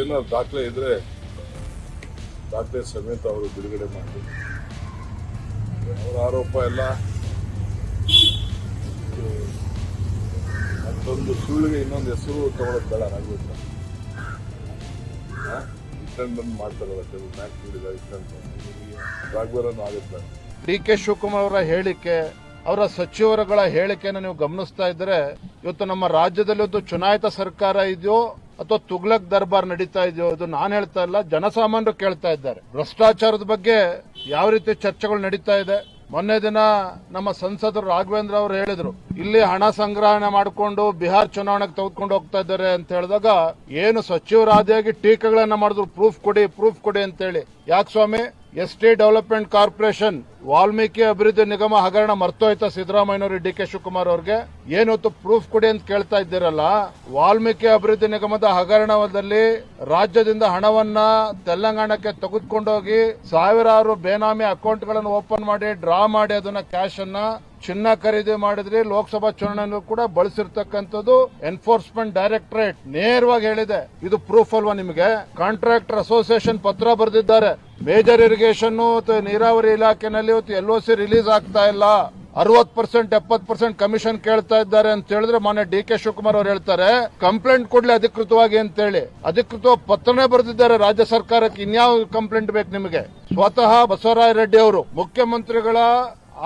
ಏನಾದ್ರು ದಾಖಲೆ ಇದ್ರೆ ದಾಖಲೆ ಸಮೇತ ಅವರು ಬಿಡುಗಡೆ ಮಾಡಿ. ಅವರ ಆರೋಪ ಎಲ್ಲ ಮತ್ತೊಂದು ಸುಳ್ಳಿಗೆ ಇನ್ನೊಂದು ಹೆಸರು ತಗೊಳ್ಳೋದು ಬೇಡ ರಾಘವೇಂದ್ರನು ಆಗುತ್ತೆ ಡಿ ಕೆ ಶಿವಕುಮಾರ್ ಅವರ ಹೇಳಿಕೆ, ಅವರ ಸಚಿವರುಗಳ ಹೇಳಿಕೆಯನ್ನು ನೀವು ಗಮನಿಸ್ತಾ ಇದ್ರೆ ಇವತ್ತು ನಮ್ಮ ರಾಜ್ಯದಲ್ಲಿ ಒಂದು ಚುನಾಯಿತ ಸರ್ಕಾರ ಇದೆಯೋ ಅಥವಾ ತುಗ್ಲಕ್ ದರ್ಬಾರ್ ನಡೀತಾ ಇದೆಯೋ ಇದು ನಾನು ಹೇಳ್ತಾ ಇಲ್ಲ ಜನಸಾಮಾನ್ಯರು ಕೇಳ್ತಾ ಇದ್ದಾರೆ. ಭ್ರಷ್ಟಾಚಾರದ ಬಗ್ಗೆ ಯಾವ ರೀತಿ ಚರ್ಚೆಗಳು ನಡೀತಾ ಇದೆ? ಮೊನ್ನೆ ದಿನ ನಮ್ಮ ಸಂಸದರು ರಾಘವೇಂದ್ರ ಅವರು ಹೇಳಿದ್ರು, ಇಲ್ಲಿ ಹಣ ಸಂಗ್ರಹಣೆ ಮಾಡಿಕೊಂಡು ಬಿಹಾರ್ ಚುನಾವಣೆಗೆ ತೆಗೆದುಕೊಂಡು ಹೋಗ್ತಾ ಇದ್ದಾರೆ ಅಂತ ಹೇಳಿದಾಗ, ಏನು ಸಚಿವರಾದಿಯಾಗಿ ಟೀಕೆಗಳನ್ನ ಮಾಡಿದ್ರು ಪ್ರೂಫ್ ಕೊಡಿ ಪ್ರೂಫ್ ಕೊಡಿ ಅಂತೇಳಿ. ಯಾಕೆ ಸ್ವಾಮಿ? S T development corporation Valmiki ಅಭಿವೃದ್ಧಿ ನಿಗಮ ಹಗರಣ ಮರ್ತೋಯ್ತಾ ಸಿದ್ದರಾಮಯ್ಯನವರು ಡಿ ಕೆ ಶಿವಕುಮಾರ್ ಅವ್ರಿಗೆ. ಏನೊತ್ತು ಪ್ರೂಫ್ ಕೊಡಿ ಅಂತ ಕೇಳ್ತಾ ಇದ್ದೀರಲ್ಲ, ವಾಲ್ಮೀಕಿ ಅಭಿವೃದ್ಧಿ ನಿಗಮದ ಹಗರಣದಲ್ಲಿ ರಾಜ್ಯದಿಂದ ಹಣವನ್ನ ತೆಲಂಗಾಣಕ್ಕೆ ತೆಗೆದುಕೊಂಡೋಗಿ ಸಾವಿರಾರು ಬೇನಾಮಿ ಅಕೌಂಟ್ಗಳನ್ನು ಓಪನ್ ಮಾಡಿ ಡ್ರಾ ಮಾಡಿ ಅದನ್ನ ಕ್ಯಾಶ್ ಅನ್ನ ಚಿನ್ನ ಖರೀದಿ ಮಾಡಿದ್ರಿ, ಲೋಕಸಭಾ ಚುನಾವಣೆಯಲ್ಲೂ ಕೂಡ ಬಳಸಿರ್ತಕ್ಕಂಥದ್ದು ಎನ್ಫೋರ್ಸ್ಮೆಂಟ್ ಡೈರೆಕ್ಟರೇಟ್ ನೇರವಾಗಿ ಹೇಳಿದೆ. ಇದು ಪ್ರೂಫ್ ಅಲ್ವಾ ನಿಮಗೆ? ಕಾಂಟ್ರಾಕ್ಟರ್ ಅಸೋಸಿಯೇಷನ್ ಪತ್ರ ಬರೆದಿದ್ದಾರೆ. ಮೇಜರ್ ಇರಿಗೇಷನ್ ನೀರಾವರಿ ಇಲಾಖೆನಲ್ಲಿ ಇವತ್ತು ಎಲ್ ಸಿ ರಿಲೀಸ್ ಆಗ್ತಾ ಇಲ್ಲ. ಅರವತ್ ಪರ್ಸೆಂಟ್ ಎಪ್ಪತ್ ಪರ್ಸೆಂಟ್ ಕಮಿಷನ್ ಕೇಳ್ತಾ ಇದ್ದಾರೆ ಅಂತ ಹೇಳಿದ್ರೆ ಮಾನ್ಯ ಡಿ ಕೆ ಶಿವಕುಮಾರ್ ಅವ್ರು ಹೇಳ್ತಾರೆ. ಕಂಪ್ಲೇಂಟ್ ಕೊಡ್ಲಿ ಅಧಿಕೃತವಾಗಿ ಅಂತ ಹೇಳಿ ಅಧಿಕೃತ ಪತ್ರನೇ ಬರೆದಿದ್ದಾರೆ. ರಾಜ್ಯ ಸರ್ಕಾರಕ್ಕೆ ಇನ್ಯಾವ ಕಂಪ್ಲೇಂಟ್ ಬೇಕು ನಿಮಗೆ? ಸ್ವತಃ ಬಸವರಾಯ ರೆಡ್ಡಿ ಅವರು, ಮುಖ್ಯಮಂತ್ರಿಗಳ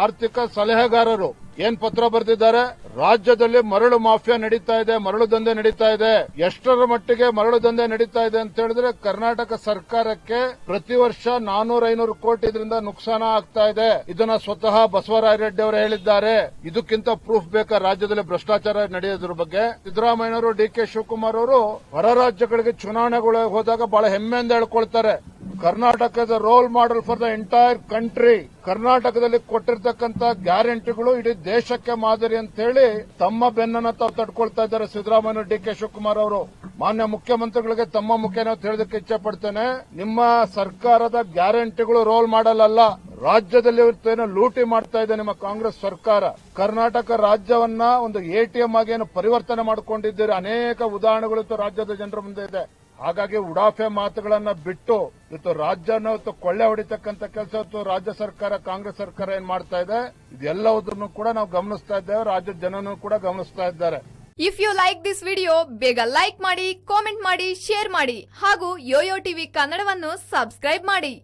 ಆರ್ಥಿಕ ಸಲಹೆಗಾರರು ಏನ್ ಪತ್ರ ಬರೆದಿದ್ದಾರೆ? ರಾಜ್ಯದಲ್ಲಿ ಮರಳು ಮಾಫಿಯಾ ನಡೀತಾ ಇದೆ, ಮರಳು ದಂಧೆ ನಡೀತಾ ಇದೆ. ಎಷ್ಟರ ಮಟ್ಟಿಗೆ ಮರಳು ದಂಧೆ ನಡೀತಾ ಇದೆ ಅಂತ ಹೇಳಿದ್ರೆ ಕರ್ನಾಟಕ ಸರ್ಕಾರಕ್ಕೆ ಪ್ರತಿ ವರ್ಷ ನಾನೂರ ಐನೂರು ಕೋಟಿ ಇದರಿಂದ ನುಕ್ಸಾನ ಆಗ್ತಾ ಇದೆ. ಇದನ್ನ ಸ್ವತಃ ಬಸವರಾಯ ರೆಡ್ಡಿ ಅವರು ಹೇಳಿದ್ದಾರೆ. ಇದಕ್ಕಿಂತ ಪ್ರೂಫ್ ಬೇಕಾ ರಾಜ್ಯದಲ್ಲಿ ಭ್ರಷ್ಟಾಚಾರ ನಡೆಯೋದ್ರ ಬಗ್ಗೆ? ಸಿದ್ದರಾಮಯ್ಯನವರು, ಡಿ ಕೆ ಶಿವಕುಮಾರ್ ಅವರು ಹೊರ ರಾಜ್ಯಗಳಿಗೆ ಚುನಾವಣೆಗಳು ಹೋದಾಗ ಬಹಳ ಹೆಮ್ಮೆಯಿಂದ ಹೇಳ್ಕೊಳ್ತಾರೆ. ಕರ್ನಾಟಕದ role model for the entire country ಕರ್ನಾಟಕದಲ್ಲಿ ಕೊಟ್ಟಿರ್ತಕ್ಕಂತ ಗ್ಯಾರಂಟಿಗಳು ಇಡೀ ದೇಶಕ್ಕೆ ಮಾದರಿ ಅಂತ ಹೇಳಿ ತಮ್ಮ ಬೆನ್ನನ್ನ ತಾವು ತಡ್ಕೊಳ್ತಾ ಇದ್ದಾರೆ ಸಿದ್ದರಾಮಯ್ಯ ಡಿ ಕೆ ಶಿವಕುಮಾರ್ ಅವರು. ಮಾನ್ಯ ಮುಖ್ಯಮಂತ್ರಿಗಳಿಗೆ ತಮ್ಮ ಮುಖೇನ ಹೇಳೋದಕ್ಕೆ ಇಚ್ಛೆ ಪಡ್ತೇನೆ. ನಿಮ್ಮ ಸರ್ಕಾರದ ಗ್ಯಾರಂಟಿಗಳು ರೋಲ್ ಮಾಡೆಲ್ ಅಲ್ಲ. ರಾಜ್ಯದಲ್ಲಿ ಇವತ್ತೇನು ಲೂಟಿ ಮಾಡ್ತಾ ಇದೆ ನಿಮ್ಮ ಕಾಂಗ್ರೆಸ್ ಸರ್ಕಾರ. ಕರ್ನಾಟಕ ರಾಜ್ಯವನ್ನ ಒಂದು ಎಟಿಎಂ ಆಗಿ ಏನು ಪರಿವರ್ತನೆ ಮಾಡಿಕೊಂಡಿದ್ದೀರಿ. ಅನೇಕ ಉದಾಹರಣೆಗಳು ರಾಜ್ಯದ ಜನರ ಮುಂದೆ ಇದೆ. ಹಾಗಾಗಿ ಉಡಾಫೆ ಮಾತುಗಳನ್ನ ಬಿಟ್ಟು ಇವತ್ತು ರಾಜ್ಯನ ಕೊಳ್ಳೆ ಹೊಡಿತಕ್ಕಂತ ಕೆಲಸ ಇವತ್ತು ರಾಜ್ಯ ಸರ್ಕಾರ, ಕಾಂಗ್ರೆಸ್ ಸರ್ಕಾರ ಏನ್ ಮಾಡ್ತಾ ಇದೆ? ಇದೆಲ್ಲವುದನ್ನು ಕೂಡ ನಾವು ಗಮನಿಸ್ತಾ ಇದ್ದೇವೆ ರಾಜ್ಯದ ಜನನು ಕೂಡ ಗಮನಿಸ್ತಾ ಇದ್ದಾರೆ. If you like this video ಬೇಗ ಲೈಕ್ ಮಾಡಿ ಕಾಮೆಂಟ್ ಮಾಡಿ ಶೇರ್ ಮಾಡಿ, ಹಾಗೂ ಯೋಯೋ ಟಿವಿ ಕನ್ನಡವನ್ನು ಸಬ್ಸ್ಕ್ರೈಬ್ ಮಾಡಿ.